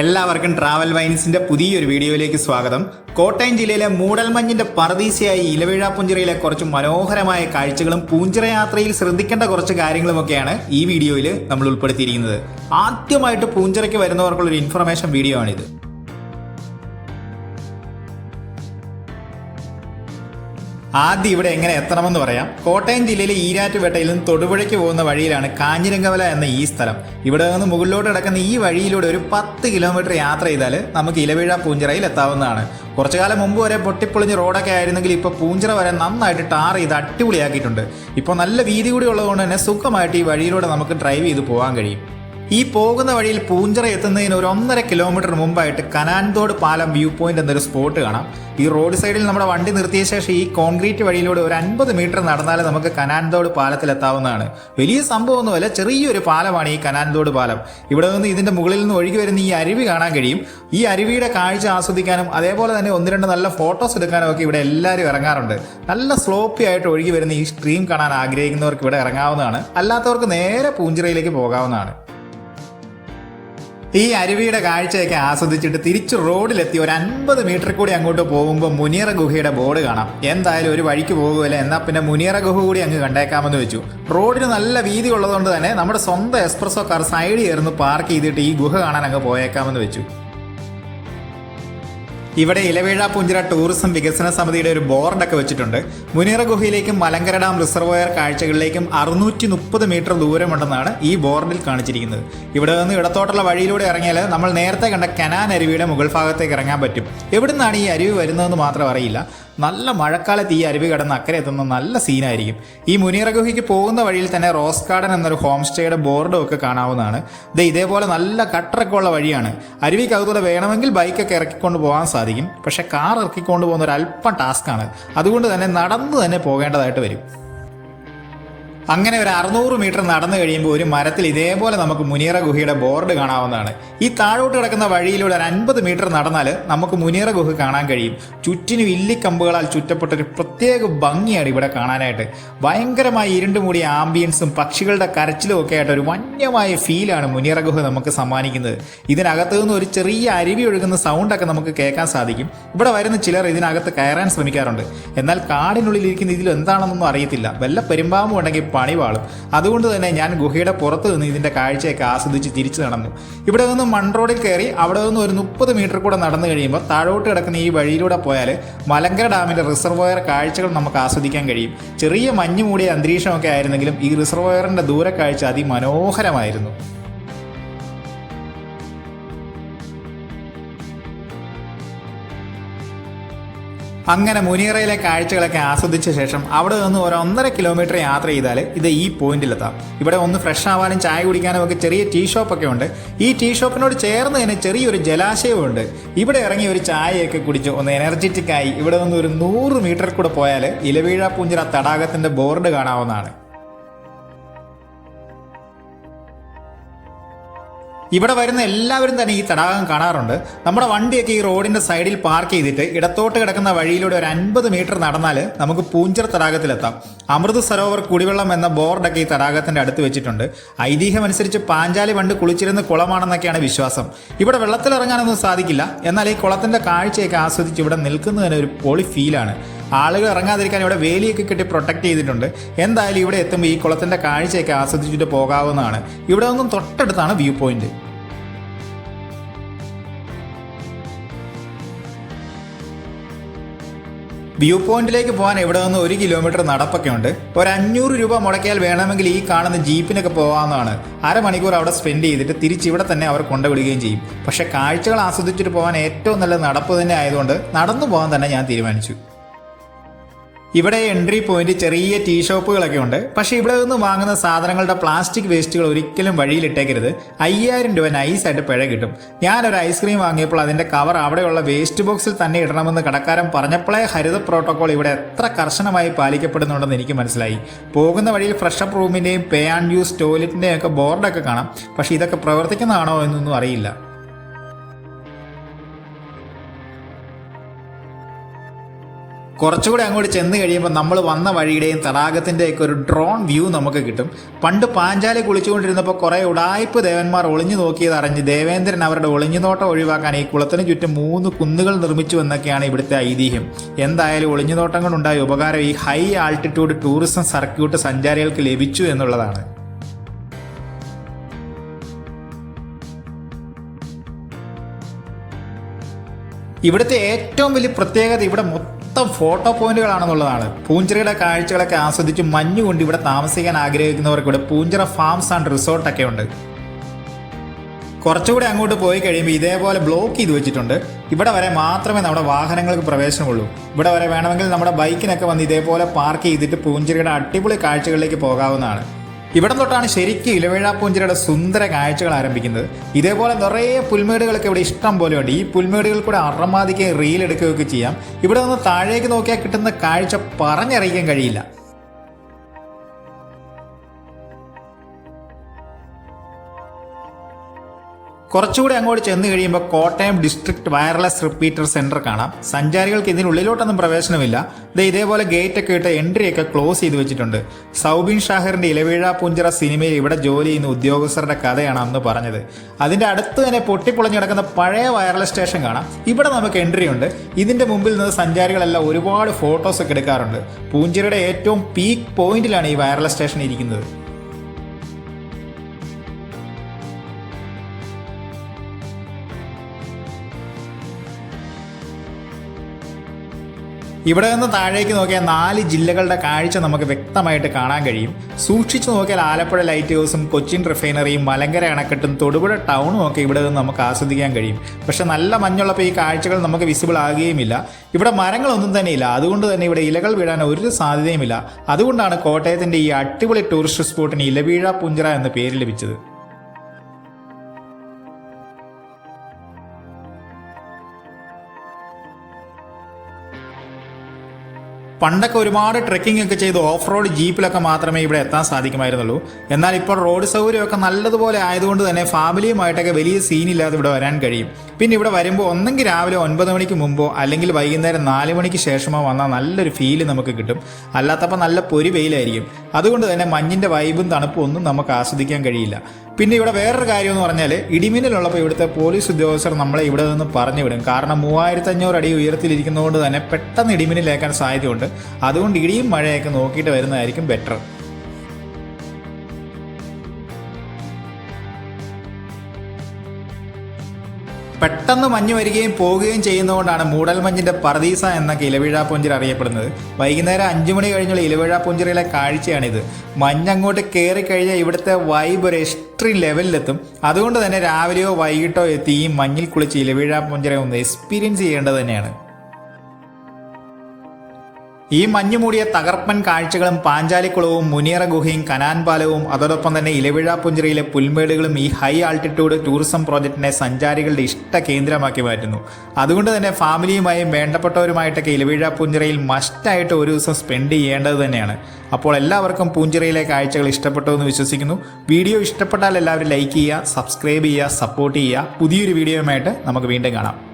എല്ലാവർക്കും ട്രാവൽ വൈൻസിന്റെ പുതിയൊരു വീഡിയോയിലേക്ക് സ്വാഗതം. കോട്ടയം ജില്ലയിലെ മൂടൽമഞ്ഞിന്റെ പറദീസയായ ഇലവിഴ പുഞ്ചിറയിലെ കുറച്ച് മനോഹരമായ കാഴ്ചകളും പൂഞ്ചിറ യാത്രയിൽ ശ്രദ്ധിക്കേണ്ട കുറച്ച് കാര്യങ്ങളുമൊക്കെയാണ് ഈ വീഡിയോയിൽ നമ്മൾ ഉൾപ്പെടുത്തിയിരിക്കുന്നത്. ആദ്യമായിട്ട് പൂഞ്ചിറയ്ക്ക് വരുന്നവർക്കുള്ള ഒരു ഇൻഫർമേഷൻ വീഡിയോ ആണിത്. ആദ്യം ഇവിടെ എങ്ങനെ എത്തണമെന്ന് പറയാം. കോട്ടയം ജില്ലയിലെ ഈരാറ്റുപേട്ടയിൽ നിന്ന് തൊടുപുഴയ്ക്ക് പോകുന്ന വഴിയിലാണ് കാഞ്ഞിരങ്കവല എന്ന ഈ സ്ഥലം. ഇവിടെ നിന്ന് മുകളിലോട്ട് കിടക്കുന്ന ഈ വഴിയിലൂടെ ഒരു പത്ത് കിലോമീറ്റർ യാത്ര ചെയ്താൽ നമുക്ക് ഇലവീഴ പൂഞ്ചിറയിൽ എത്താവുന്നതാണ്. കുറച്ചു കാലം മുമ്പ് വരെ പൊട്ടിപ്പൊളിഞ്ഞ് റോഡൊക്കെ ആയിരുന്നെങ്കിൽ ഇപ്പോൾ പൂഞ്ചിറ വരെ നന്നായിട്ട് ടാർ ചെയ്ത് അടിപൊളിയാക്കിയിട്ടുണ്ട്. ഇപ്പോൾ നല്ല വീതി കൂടി ഉള്ളതുകൊണ്ട് തന്നെ സുഖമായിട്ട് ഈ വഴിയിലൂടെ നമുക്ക് ഡ്രൈവ് ചെയ്ത് പോകാൻ കഴിയും. ഈ പോകുന്ന വഴിയിൽ പൂഞ്ചിറ എത്തുന്നതിന് ഒരു ഒന്നര കിലോമീറ്റർ മുമ്പായിട്ട് കനാൻതോട് പാലം വ്യൂ പോയിന്റ് എന്നൊരു സ്പോട്ട് കാണാം. ഈ റോഡ് സൈഡിൽ നമ്മുടെ വണ്ടി നിർത്തിയ ശേഷം ഈ കോൺക്രീറ്റ് വഴിയിലൂടെ ഒരു അൻപത് മീറ്റർ നടന്നാലേ നമുക്ക് കനാൻതോട് പാലത്തിൽ എത്താവുന്നതാണ്. വലിയ സംഭവമൊന്നുമല്ല ചെറിയൊരു പാലമാണ് ഈ കനാൻതോട് പാലം. ഇവിടെ നിന്ന് ഇതിന്റെ മുകളിൽ നിന്ന് ഒഴുകി വരുന്ന ഈ അരുവി കാണാൻ കഴിയും. ഈ അരുവിയുടെ കാഴ്ച ആസ്വദിക്കാനും അതേപോലെ തന്നെ ഒന്ന് രണ്ട് നല്ല ഫോട്ടോസ് എടുക്കാനും ഒക്കെ ഇവിടെ എല്ലാവരും ഇറങ്ങാറുണ്ട്. നല്ല സ്ലോപ്പി ആയിട്ട് ഒഴുകി വരുന്ന ഈ സ്ട്രീം കാണാൻ ആഗ്രഹിക്കുന്നവർക്ക് ഇവിടെ ഇറങ്ങാവുന്നതാണ്. അല്ലാത്തവർക്ക് നേരെ പൂഞ്ചിറയിലേക്ക് പോകാവുന്നതാണ്. ഈ അരുവിയുടെ കാഴ്ചയൊക്കെ ആസ്വദിച്ചിട്ട് തിരിച്ച് റോഡിലെത്തി ഒരു അൻപത് മീറ്റർ കൂടി അങ്ങോട്ട് പോകുമ്പോൾ മുനിയറ ഗുഹയുടെ ബോർഡ് കാണാം. എന്തായാലും ഒരു വഴിക്ക് പോകുമല്ലേ എന്നാൽ പിന്നെ മുനിയറ ഗുഹ കൂടി അങ്ങ് കണ്ടേക്കാമെന്ന് വെച്ചു. റോഡിന് നല്ല വീതി ഉള്ളതുകൊണ്ട് തന്നെ നമ്മുടെ സ്വന്തം എക്സ്പ്രസോ കാർ സൈഡ് ചേർന്ന് പാർക്ക് ചെയ്തിട്ട് ഈ ഗുഹ കാണാൻ അങ്ങ് പോയേക്കാമെന്ന് വെച്ചു. ഇവിടെ ഇലവേഴ പുഞ്ചിര ടൂറിസം വികസന സമിതിയുടെ ഒരു ബോർഡൊക്കെ വെച്ചിട്ടുണ്ട്. മുനീറ ഗുഹയിലേക്കും മലങ്കര ഡാം റിസർവോയർ കാഴ്ചകളിലേക്കും അറുന്നൂറ്റി മുപ്പത് മീറ്റർ ദൂരമുണ്ടെന്നാണ് ഈ ബോർഡിൽ കാണിച്ചിരിക്കുന്നത്. ഇവിടെ നിന്ന് ഇടത്തോട്ടുള്ള വഴിയിലൂടെ ഇറങ്ങിയാൽ നമ്മൾ നേരത്തെ കണ്ട കനാൻ അരുവിയുടെ മുകൾ ഭാഗത്തേക്ക് ഇറങ്ങാൻ പറ്റും. എവിടുന്നാണ് ഈ അരുവി വരുന്നതെന്ന് മാത്രം അറിയില്ല. നല്ല മഴക്കാലത്ത് ഈ അരുവി കടന്ന് അക്കരെ എത്തുന്ന നല്ല സീനായിരിക്കും. ഈ മുനീറ പോകുന്ന വഴിയിൽ തന്നെ റോസ് ഗാർഡൻ എന്നൊരു ഹോം സ്റ്റേയുടെ ബോർഡും ഒക്കെ കാണാവുന്നതാണ്. ഇത് ഇതേപോലെ നല്ല കട്ടറൊക്കെ ഉള്ള വഴിയാണ്. അരുവിക്കകത്തൂടെ വേണമെങ്കിൽ ബൈക്കൊക്കെ ഇറക്കിക്കൊണ്ട് പോകാൻ സാധിക്കും. പക്ഷെ കാർ ഇറക്കിക്കൊണ്ട് പോകുന്ന ഒരു അല്പം ടാസ്ക്കാണ്. അതുകൊണ്ട് തന്നെ നടന്നു തന്നെ പോകേണ്ടതായിട്ട് വരും. അങ്ങനെ ഒരു അറുന്നൂറ് മീറ്റർ നടന്നു കഴിയുമ്പോൾ ഒരു മരത്തിൽ ഇതേപോലെ നമുക്ക് മുനീറ ഗുഹയുടെ ബോർഡ് കാണാവുന്നതാണ്. ഈ താഴോട്ട് കിടക്കുന്ന വഴിയിലൂടെ ഒരു അൻപത് മീറ്റർ നടന്നാൽ നമുക്ക് മുനീറ ഗുഹ കാണാൻ കഴിയും. ചുറ്റിനും ഇല്ലിക്കമ്പുകളാൽ ചുറ്റപ്പെട്ട ഒരു പ്രത്യേക ഭംഗിയാണ് ഇവിടെ കാണാനായിട്ട്. ഭയങ്കരമായി ഇരുണ്ടുമൂടിയ ആംബിയൻസും പക്ഷികളുടെ കരച്ചിലും ഒക്കെ ആയിട്ട് ഒരു വന്യമായ ഫീലാണ് മുനീറ ഗുഹ നമുക്ക് സമ്മാനിക്കുന്നത്. ഇതിനകത്ത് നിന്ന് ഒരു ചെറിയ അരുവി ഒഴുകുന്ന സൗണ്ടൊക്കെ നമുക്ക് കേൾക്കാൻ സാധിക്കും. ഇവിടെ വരുന്ന ചിലർ ഇതിനകത്ത് കയറാൻ ശ്രമിക്കാറുണ്ട്. എന്നാൽ കാടിനുള്ളിൽ ഇരിക്കുന്ന ഇതിൽ എന്താണെന്നൊന്നും അറിയത്തില്ല. വല്ല പെരുമ്പാമ്പും ഉണ്ടെങ്കിൽ പണി വാളും അതുകൊണ്ട് തന്നെ ഞാൻ ഗുഹയുടെ പുറത്ത് നിന്ന് ഇതിന്റെ കാഴ്ചയൊക്കെ ആസ്വദിച്ച് തിരിച്ചു നടന്നു. ഇവിടെ നിന്ന് മൺറോഡിൽ കയറി അവിടെ നിന്ന് ഒരു മുപ്പത് മീറ്റർ കൂടെ നടന്നു കഴിയുമ്പോൾ താഴോട്ട് കിടക്കുന്ന ഈ വഴിയിലൂടെ പോയാൽ മലങ്കര ഡാമിന്റെ റിസർവോയർ കാഴ്ചകൾ നമുക്ക് ആസ്വദിക്കാൻ കഴിയും. ചെറിയ മഞ്ഞ് മൂടിയ അന്തരീക്ഷമൊക്കെ ആയിരുന്നെങ്കിലും ഈ റിസർവോയറിന്റെ ദൂരക്കാഴ്ച അതിമനോഹരമായിരുന്നു. അങ്ങനെ മുനീറയിലെ കാഴ്ചകളൊക്കെ ആസ്വദിച്ച ശേഷം അവിടെ നിന്ന് ഒരു ഒന്നര കിലോമീറ്റർ യാത്ര ചെയ്താൽ ഇത് ഈ പോയിന്റിലെത്താം. ഇവിടെ ഒന്ന് ഫ്രഷ് ആവാനും ചായ കുടിക്കാനും ഒക്കെ ചെറിയ ടീ ഷോപ്പൊക്കെ ഉണ്ട്. ഈ ടീ ഷോപ്പിനോട് ചേർന്ന് തന്നെ ചെറിയൊരു ജലാശയമുണ്ട് ഇവിടെ ഇറങ്ങി ഒരു ചായയൊക്കെ കുടിച്ച് ഒന്ന് എനർജറ്റിക് ആയി ഇവിടെ നിന്ന് ഒരു നൂറ് മീറ്റർ കൂടെ പോയാൽ ഇലവീഴ പുഞ്ചിറ തടാകത്തിന്റെ ബോർഡ് കാണാവുന്നതാണ്. ഇവിടെ വരുന്ന എല്ലാവരും തന്നെ ഈ തടാകം കാണാറുണ്ട്. നമ്മുടെ വണ്ടിയൊക്കെ ഈ റോഡിന്റെ സൈഡിൽ പാർക്ക് ചെയ്തിട്ട് ഇടത്തോട്ട് കിടക്കുന്ന വഴിയിലൂടെ ഒരു അൻപത് മീറ്റർ നടന്നാൽ നമുക്ക് പൂഞ്ചർ തടാകത്തിലെത്താം. അമൃത് സരോവർ കുടിവെള്ളം എന്ന ബോർഡൊക്കെ ഈ തടാകത്തിന്റെ അടുത്ത് വെച്ചിട്ടുണ്ട്. ഐതിഹ്യമനുസരിച്ച് പാഞ്ചാലി വണ്ട് കുളിച്ചിരുന്ന കുളമാണെന്നൊക്കെയാണ് വിശ്വാസം. ഇവിടെ വെള്ളത്തിലിറങ്ങാനൊന്നും സാധിക്കില്ല. എന്നാൽ ഈ കുളത്തിന്റെ കാഴ്ചയൊക്കെ ആസ്വദിച്ച് ഇവിടെ നിൽക്കുന്നതിന് ഒരു പൊളി ഫീലാണ് ആളുകൾ ഇറങ്ങാതിരിക്കാൻ ഇവിടെ വേലിയൊക്കെ കെട്ടി പ്രൊട്ടക്ട് ചെയ്തിട്ടുണ്ട്. എന്തായാലും ഇവിടെ എത്തുമ്പോൾ ഈ കുളത്തിന്റെ കാഴ്ചയൊക്കെ ആസ്വദിച്ചിട്ട് പോകാവുന്നതാണ്. ഇവിടെ നിന്നും തൊട്ടടുത്താണ് വ്യൂ പോയിന്റ് വ്യൂ പോയിന്റിലേക്ക് പോകാൻ ഇവിടെ നിന്ന് ഒരു കിലോമീറ്റർ നടപ്പൊക്കെ ഉണ്ട്. ഒരു അഞ്ഞൂറ് രൂപ മുടക്കിയാൽ വേണമെങ്കിൽ ഈ കാണുന്ന ജീപ്പിനൊക്കെ പോകാവുന്നതാണ്. അരമണിക്കൂർ അവിടെ സ്പെൻഡ് ചെയ്തിട്ട് തിരിച്ച് ഇവിടെ തന്നെ അവർ കൊണ്ടുവിടുകയും ചെയ്യും. പക്ഷേ കാഴ്ചകൾ ആസ്വദിച്ചിട്ട് പോകാൻ ഏറ്റവും നല്ല നടപ്പ് തന്നെ ആയതുകൊണ്ട് നടന്നു പോകാൻ തന്നെ ഞാൻ തീരുമാനിച്ചു. ഇവിടെ എൻട്രി പോയിന്റ് ചെറിയ ടീ ഷോപ്പുകളൊക്കെ ഉണ്ട്. പക്ഷേ ഇവിടെ നിന്ന് വാങ്ങുന്ന സാധനങ്ങളുടെ പ്ലാസ്റ്റിക് വേസ്റ്റുകൾ ഒരിക്കലും വഴിയിലിട്ടേക്കരുത്. അയ്യായിരം രൂപ നൈസായിട്ട് പിഴ കിട്ടും. ഞാനൊരു ഐസ്ക്രീം വാങ്ങിയപ്പോൾ അതിന്റെ കവർ അവിടെയുള്ള വേസ്റ്റ് ബോക്സിൽ തന്നെ ഇടണമെന്ന് കടക്കാരൻ പറഞ്ഞപ്പോഴേ ഹരിത പ്രോട്ടോകോൾ ഇവിടെ എത്ര കർശനമായി പാലിക്കപ്പെടുന്നുണ്ടെന്ന് എനിക്ക് മനസ്സിലായി. പോകുന്ന വഴിയിൽ ഫ്രഷപ്പ് റൂമിന്റെയും പേ ആൻഡ് യൂസ് ടോയ്ലറ്റിന്റെയും ഒക്കെ ബോർഡൊക്കെ കാണാം. പക്ഷേ ഇതൊക്കെ പ്രവർത്തിക്കുന്നതാണോ എന്നൊന്നും അറിയില്ല. കുറച്ചുകൂടി അങ്ങോട്ട് ചെന്ന് കഴിയുമ്പോൾ നമ്മൾ വന്ന വഴിയുടെയും തടാകത്തിന്റെയൊക്കെ ഒരു ഡ്രോൺ വ്യൂ നമുക്ക് കിട്ടും. പണ്ട് പാഞ്ചാലി കുളിച്ചുകൊണ്ടിരുന്നപ്പോൾ കുറേ ഉടായ്പ് ദേവന്മാർ ഒളിഞ്ഞു നോക്കിയത് അറിഞ്ഞ് ദേവേന്ദ്രൻ അവരുടെ ഒളിഞ്ഞുനോട്ടം ഒഴിവാക്കാൻ ഈ കുളത്തിന് ചുറ്റും മൂന്ന് കുന്നുകൾ നിർമ്മിച്ചു എന്നൊക്കെയാണ് ഇവിടുത്തെ ഐതിഹ്യം. എന്തായാലും ഒളിഞ്ഞുനോട്ടം കൊണ്ടുണ്ടായ ഉപകാരം ഈ ഹൈ ആൾട്ടിറ്റ്യൂഡ് ടൂറിസം സർക്യൂട്ട് സഞ്ചാരികൾക്ക് ലഭിച്ചു എന്നുള്ളതാണ്. ഇവിടുത്തെ ഏറ്റവും വലിയ പ്രത്യേകത ഇവിടെ മൊത്തം ഫോട്ടോ പോയിന്റുകളാണെന്നുള്ളതാണ്. പൂഞ്ചിറയുടെ കാഴ്ചകളൊക്കെ ആസ്വദിച്ച് മഞ്ഞുകൊണ്ട് ഇവിടെ താമസിക്കാൻ ആഗ്രഹിക്കുന്നവർക്ക് ഇവിടെ പൂഞ്ചിറ ഫാംസ് ആൻഡ് റിസോർട്ടൊക്കെ ഉണ്ട്. കുറച്ചുകൂടി അങ്ങോട്ട് പോയി കഴിയുമ്പോൾ ഇതേപോലെ ബ്ലോക്ക് ചെയ്ത് വെച്ചിട്ടുണ്ട്. ഇവിടെ വരെ മാത്രമേ നമ്മുടെ വാഹനങ്ങൾക്ക് പ്രവേശനമുള്ളൂ. ഇവിടെ വരെ വേണമെങ്കിൽ നമ്മുടെ ബൈക്കിനൊക്കെ വന്ന് ഇതേപോലെ പാർക്ക് ചെയ്തിട്ട് പൂഞ്ചിറയുടെ അടിപൊളി കാഴ്ചകളിലേക്ക് പോകാവുന്നതാണ്. ഇവിടം തൊട്ടാണ് ശരിക്കും ഇലവേഴാപ്പൂഞ്ചിരയുടെ സുന്ദര കാഴ്ചകൾ ആരംഭിക്കുന്നത്. ഇതേപോലെ നിറയെ പുൽമേടുകളൊക്കെ ഇവിടെ ഇഷ്ടം പോലെ ഉണ്ട് ഈ പുൽമേടുകൾ കൂടെ അറമാദിക്കുകയും റീൽ എടുക്കുകയൊക്കെ ചെയ്യാം. ഇവിടെ നിന്ന് താഴേക്ക് നോക്കിയാൽ കിട്ടുന്ന കാഴ്ച പറഞ്ഞറിയിക്കാൻ കഴിയില്ല. കുറച്ചുകൂടി അങ്ങോട്ട് ചെന്ന് കഴിയുമ്പോൾ Kottayam district wireless repeater centre കാണാം. സഞ്ചാരികൾക്ക് ഇതിനുള്ളിലോട്ടൊന്നും പ്രവേശനമില്ല. ഇത് ഇതേപോലെ ഗേറ്റ് ഒക്കെ ഇട്ട് എൻട്രി ഒക്കെ ക്ലോസ് ചെയ്ത് വെച്ചിട്ടുണ്ട്. സൗബിൻ ഷാഹറിന്റെ ഇലവീഴ പുഞ്ചിറ സിനിമയിൽ ഇവിടെ ജോലി ചെയ്യുന്ന ഉദ്യോഗസ്ഥരുടെ കഥയാണ് അന്ന് പറഞ്ഞത്. അതിന്റെ അടുത്ത് തന്നെ പൊട്ടിപ്പൊളിഞ്ഞ് കിടക്കുന്ന പഴയ വയർലെസ് സ്റ്റേഷൻ കാണാം. ഇവിടെ നമുക്ക് എൻട്രി ഉണ്ട്. ഇതിന്റെ മുമ്പിൽ നിന്ന് സഞ്ചാരികളെല്ലാം ഒരുപാട് ഫോട്ടോസ് ഒക്കെ എടുക്കാറുണ്ട്. പൂഞ്ചിറയുടെ ഏറ്റവും പീക്ക് പോയിന്റിലാണ് ഈ വയർലെസ് സ്റ്റേഷൻ ഇരിക്കുന്നത്. ഇവിടെ നിന്ന് താഴേക്ക് നോക്കിയാൽ നാല് ജില്ലകളുടെ കാഴ്ച നമുക്ക് വ്യക്തമായിട്ട് കാണാൻ കഴിയും. സൂക്ഷിച്ചു നോക്കിയാൽ ആലപ്പുഴ ലൈറ്റ് ഹൗസും കൊച്ചിൻ റിഫൈനറിയും മലങ്കര അണക്കെട്ടും തൊടുപുഴ ടൗണും ഒക്കെ ഇവിടെ നിന്ന് നമുക്ക് ആസ്വദിക്കാൻ കഴിയും. പക്ഷെ നല്ല മഞ്ഞുള്ളപ്പോൾ ഈ കാഴ്ചകൾ നമുക്ക് വിസിബിൾ ആകുകയുമില്ല. ഇവിടെ മരങ്ങളൊന്നും തന്നെ ഇല്ല അതുകൊണ്ട് തന്നെ ഇവിടെ ഇലകൾ വീഴാൻ ഒരു സാധ്യതയുമില്ല. അതുകൊണ്ടാണ് കോട്ടയത്തിന്റെ ഈ അടിപൊളി ടൂറിസ്റ്റ് സ്പോട്ടിന് ഇലവീഴ പുഞ്ചിറ എന്ന പേര് ലഭിച്ചത്. പണ്ടൊക്കെ ഒരുപാട് ട്രെക്കിംഗ് ഒക്കെ ചെയ്ത് ഓഫ് റോഡ് ജീപ്പിലൊക്കെ മാത്രമേ ഇവിടെ എത്താൻ സാധിക്കുമായിരുന്നുള്ളൂ. എന്നാൽ ഇപ്പോൾ റോഡ് സൗകര്യമൊക്കെ നല്ലതുപോലെ ആയതുകൊണ്ട് തന്നെ ഫാമിലിയുമായിട്ടൊക്കെ വലിയ സീനില്ലാതെ ഇവിടെ വരാൻ കഴിയും. പിന്നെ ഇവിടെ വരുമ്പോൾ ഒന്നെങ്കിൽ രാവിലെ ഒൻപത് മണിക്ക് മുമ്പോ അല്ലെങ്കിൽ വൈകുന്നേരം നാല് മണിക്ക് ശേഷമോ വന്നാൽ നല്ലൊരു ഫീൽ നമുക്ക് കിട്ടും. അല്ലാത്തപ്പോൾ നല്ല പൊരി വെയിലായിരിക്കും. അതുകൊണ്ട് തന്നെ മഞ്ഞിന്റെ വൈബും തണുപ്പും ഒന്നും നമുക്ക് ആസ്വദിക്കാൻ കഴിയില്ല. പിന്നെ ഇവിടെ വേറൊരു കാര്യം എന്ന് പറഞ്ഞാൽ ഇടിമിന്നലുള്ളപ്പോൾ ഇവിടുത്തെ പോലീസ് ഉദ്യോഗസ്ഥർ നമ്മളെ ഇവിടെ നിന്ന് പറഞ്ഞു വിടും കാരണം മൂവായിരത്തി അഞ്ഞൂറ് അടി ഉയരത്തിലിരിക്കുന്നതുകൊണ്ട് തന്നെ പെട്ടെന്ന് ഇടിമിന്നലേക്കാൻ സാധ്യതയുണ്ട്. അതുകൊണ്ട് ഇടിയും മഴയൊക്കെ നോക്കിയിട്ട് വരുന്നതായിരിക്കും ബെറ്റർ പെട്ടെന്ന് മഞ്ഞ് വരികയും പോവുകയും ചെയ്യുന്നതുകൊണ്ടാണ് മൂടൽമഞ്ഞിന്റെ പറദീസ എന്ന ഇലവിഴ പുഞ്ചിര അറിയപ്പെടുന്നത്. വൈകുന്നേരം അഞ്ചു മണി കഴിഞ്ഞുള്ള ഇലവിഴ പുഞ്ചിറയിലെ കാഴ്ചയാണിത്. മഞ്ഞങ്ങോട്ട് കയറി കഴിഞ്ഞാൽ ഇവിടുത്തെ വൈബ് ഒരു എക്സ്ട്രീം ലെവലിലെത്തും. അതുകൊണ്ട് തന്നെ രാവിലെയോ വൈകിട്ടോ എത്തി ഈ മഞ്ഞിൽ കുളിച്ച് ഇലവീഴാ പുഞ്ചിറ ഒന്ന് എക്സ്പീരിയൻസ് ചെയ്യേണ്ടത് തന്നെയാണ്. ഈ മഞ്ഞു മൂടിയ തകർപ്പൻ കാഴ്ചകളും പാഞ്ചാലിക്കുളവും മുനിയറ ഗുഹയും കനാൻ പാലവും അതോടൊപ്പം തന്നെ ഇലവിഴ പുഞ്ചിറയിലെ പുൽമേടുകളും ഈ ഹൈ ആൾട്ടിറ്റ്യൂഡ് ടൂറിസം പ്രോജക്റ്റിനെ സഞ്ചാരികളുടെ ഇഷ്ട കേന്ദ്രമാക്കി മാറ്റുന്നു. അതുകൊണ്ട് തന്നെ ഫാമിലിയുമായും വേണ്ടപ്പെട്ടവരുമായിട്ടൊക്കെ ഇലവിഴ പുഞ്ചിറയിൽ മസ്റ്റായിട്ട് ഒരു ദിവസം സ്പെൻഡ് ചെയ്യേണ്ടത് തന്നെയാണ്. അപ്പോൾ എല്ലാവർക്കും പൂഞ്ചിറയിലെ കാഴ്ചകൾ ഇഷ്ടപ്പെട്ടു എന്ന് വിശ്വസിക്കുന്നു. വീഡിയോ ഇഷ്ടപ്പെട്ടാൽ എല്ലാവരും ലൈക്ക് ചെയ്യുക സബ്സ്ക്രൈബ് ചെയ്യുക സപ്പോർട്ട് ചെയ്യുക. പുതിയൊരു വീഡിയോയുമായിട്ട് നമുക്ക് വീണ്ടും കാണാം.